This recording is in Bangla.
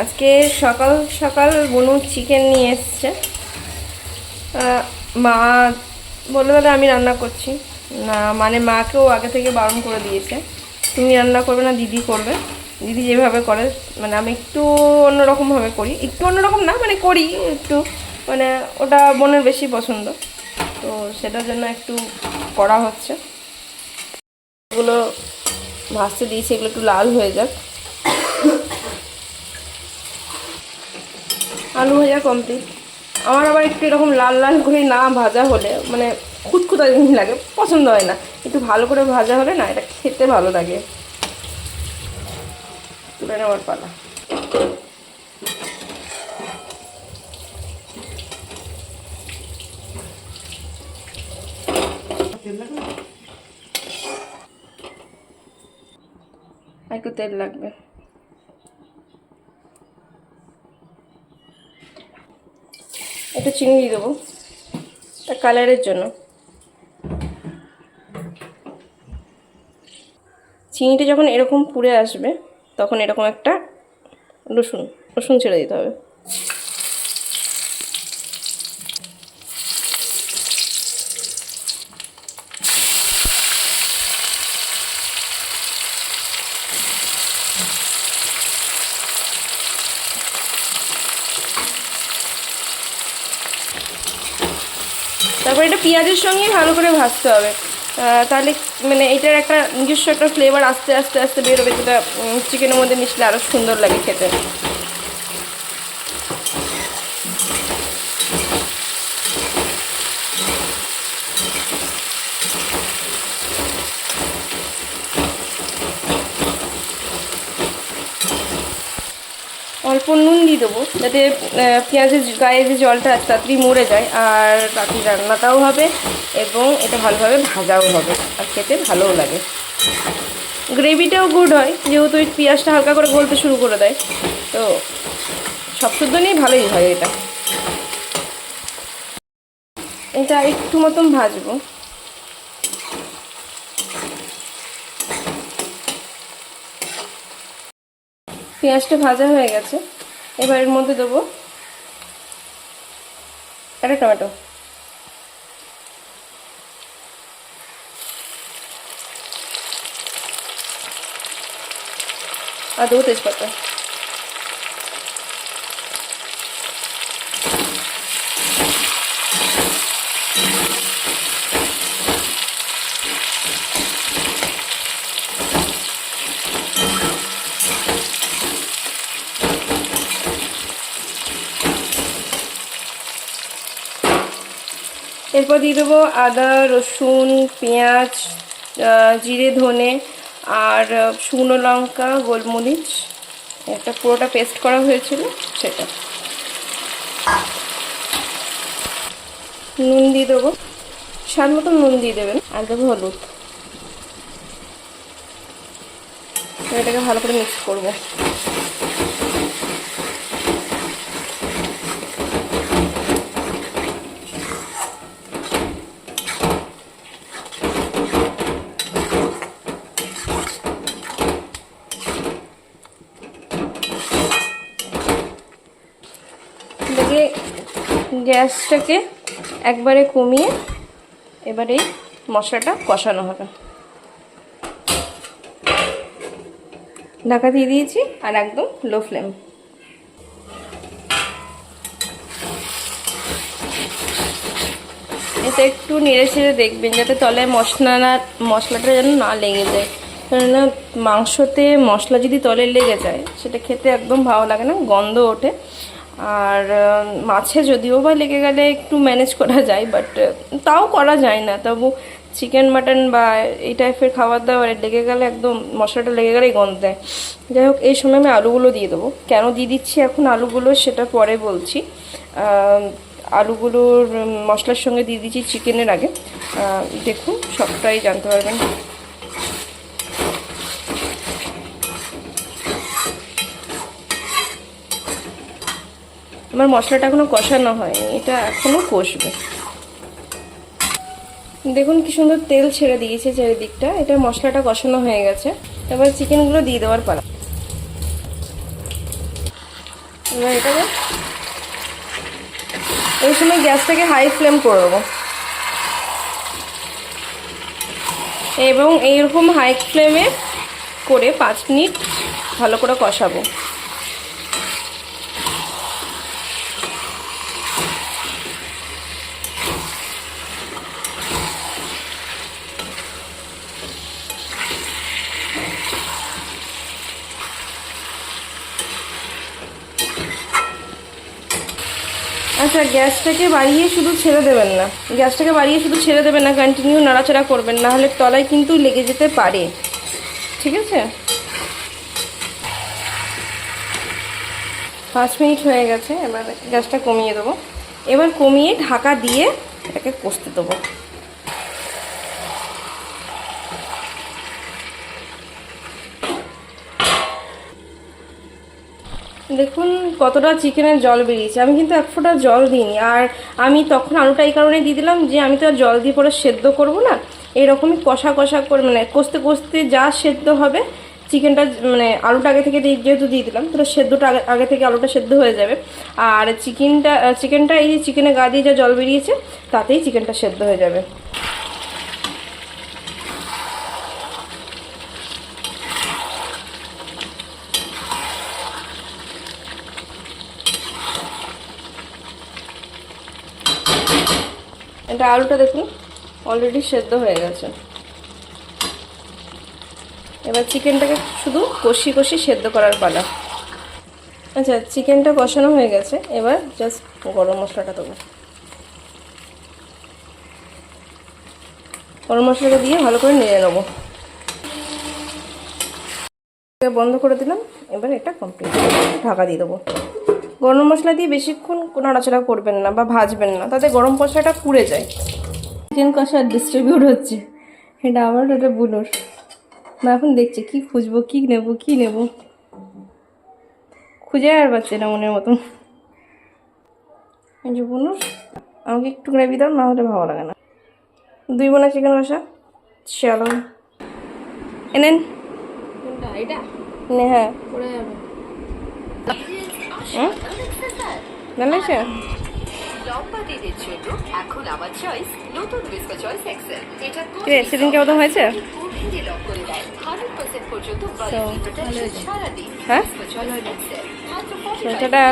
আজকে সকাল সকাল বনু চিকেন নিয়ে এসছে। মা বলে দাদা, আমি রান্না করছি। না মানে মাকেও আগে থেকে বারণ করে দিয়েছে। তুমি রান্না করবে না, দিদি করবে। দিদি যেভাবে করে মানে আমি একটু অন্যরকমভাবে করি। একটু অন্যরকম না মানে করি একটু। মানে ওটা বোনের বেশি পছন্দ। তো সেটার জন্য একটু করা হচ্ছে। এগুলো ভাজতে দিয়েছি, এগুলো একটু লাল হয়ে যাক। আলু ভাজা কমপ্লিট আমার আবার একটু এরকম লাল লাল করে না ভাজা হলে মানে খুঁতখুতা জিনিস লাগে, পছন্দ হয় না। একটু ভালো করে ভাজা হলে না, এটা খেতে ভালো লাগে। তুলে নেওয়ার পালা। একটু তেল লাগবে। একটু দিয়ে দেবো, তা কালারের জন্য। চিনিটা যখন এরকম পুড়ে আসবে, তখন এরকম একটা রসুন রসুন ছেড়ে দিতে হবে। তারপর এটা পেঁয়াজের সঙ্গেই ভালো করে ভাজতে হবে। তাহলে মানে এটার একটা নিজস্ব একটা ফ্লেভার আস্তে আস্তে আস্তে বেরোবে যেটা চিকেনের মধ্যে মিশলে আরও সুন্দর লাগে খেতে। অল্প নুন দিয়ে দেবো, যাতে পেঁয়াজের গায়ে যে জলটা আছে তাড়াতাড়ি মরে যায়, আর তাড়াতাড়ি রান্নাটাও হবে এবং এটা ভালোভাবে ভাজাও হবে, আর খেতে ভালোও লাগে। গ্রেভিটাও গুড হয়, যেহেতু ওই পেঁয়াজটা হালকা করে গলতে শুরু করে দেয়, তো সব শুদ্ধ নিয়ে ভালোই হয় এটা। এটা একটু মতন ভাজবো। পেঁয়াজটা ভাজা হয়ে গেছে। এবার এর মধ্যে দেবো একটা টমেটো। আর দেবো তেজপাতা। এরপর দিয়ে দেবো আদা, রসুন, পেঁয়াজ জিরে, ধনে আর শুকনো লঙ্কা, গোলমরিচ। একটা পুরোটা পেস্ট করা হয়েছিল সেটা। নুন দিয়ে দেবো। স্বাদ মতো নুন দিয়ে দেবেন। আর দেবো হলুদ। এটাকে ভালো করে মিক্স করব এটাকে গ্যাসটাকে একবারে কমিয়ে এবারে মশলাটা কষানো হবে। ঢাকা দিয়ে দিয়েছি আর একদম লো ফ্লেম। এটা একটু নেড়ে ছেড়ে দেখবেন যাতে তলায় মশলা না, মশলাটা যেন না লেগে যায়। কেননা মাংসতে মশলা যদি তলে লেগে যায়, সেটা খেতে একদম ভালো লাগে না, গন্ধ ওঠে। আর মাছে যদিও বা লেগে গেলে একটু ম্যানেজ করা যায় বাট তাও করা যায় না। তবু চিকেন মাটন বা এই টাইপের খাবার দাবার লেগে গেলে একদম মশলাটা লেগে গেলেই গন্ধ দেয়। যাই হোক, এই সময় আমি আলুগুলো দিয়ে দেবো। কেন দিয়ে দিচ্ছি এখন আলুগুলো সেটা পরে বলছি। আলুগুলোর মশলার সঙ্গে দিয়ে দিচ্ছি চিকেনের আগে। দেখুন, সবটাই জানতে পারবেন। আমার মশলাটা এখনও কষানো হয়নি, এটা এখনও কষবে। দেখুন কি সুন্দর তেল ছেড়ে দিয়েছে চারিদিকটা, এটা মশলাটা কষানো হয়ে গেছে। এবার চিকেনগুলো দিয়ে দেওয়ার পালা। এবার এটাকে এই সময় গ্যাসটাকে হাই ফ্লেম করে দেবো। এবং এইরকম হাই ফ্লেমে করে পাঁচ মিনিট ভালো করে কষাবো। আচ্ছা গ্যাসটাকে বাড়িয়ে শুধু ছেড়ে দেবেন না। গ্যাসটাকে বাড়িয়ে শুধু ছেড়ে দেবেন না কন্টিনিউ নাড়াচাড়া করবেন, না হলে তলায় কিন্তু লেগে যেতে পারে। ঠিক আছে? পাঁচ মিনিট হয়ে গেছে, এবার গ্যাসটা কমিয়ে দেবো। এবার কমিয়ে ঢাকা দিয়ে এটাকে কষতে দেবো। দেখুন, কতটা চিকেনের জল বেরিয়েছে। আমি কিন্তু এক ফোঁটা জল দিইনি। আর আমি তখন আলুটা এই কারণে দিয়ে দিলাম যে, আমি তো আর জল দিয়ে পরে সেদ্ধ করব না। এরকমই কষা কষা করে মানে কষতে কষতে যা সেদ্ধ হবে, চিকেনটা মানে আলুটা আগে থেকে যেহেতু দিয়ে দিলাম তো সেদ্ধটা আগে আগে থেকে আলুটা সেদ্ধ হয়ে যাবে। আর চিকেনটা চিকেনটা এই যে চিকেনের গা দিয়ে যা জল বেরিয়েছে, তাতেই চিকেনটা সেদ্ধ হয়ে যাবে। এটা আলুটা দেখুন অলরেডি সেদ্ধ হয়ে গেছে। এবার চিকেনটাকে শুধু কষি কষি সেদ্ধ করার পালা। আচ্ছা চিকেনটা কষানো হয়ে গেছে, এবার জাস্ট গরম মশলাটা দেবো। গরম মশলাটা দিয়ে ভালো করে নেড়ে নেব। বন্ধ করে দিলাম, এবার এটা কমপ্লিট ঢাকা দিয়ে দেবো। গরম মশলা দিয়ে বেশিক্ষণ নাড়াচাড়া করবেন না বা ভাজবেন না তাতে গরম মশলাটা পুড়ে যায়। চিকেন কষা ডিস্ট্রিবিউট হচ্ছে। এটা আবার ওটা বুনোর। মা এখন দেখছে কি খুঁজবো কি নেব কি নেব। খুঁজে আর পাচ্ছে না মনের মতন। এই যে বুনুর আমাকে একটু গ্রেভি দাও না হলে ভালো লাগে না। দুই বোনা চিকেন কষা চলো। এনেন এটা নে হ্যাঁ। ভালো কিরে সেদিন কেমন হয়েছে? হ্যাঁ? টাটা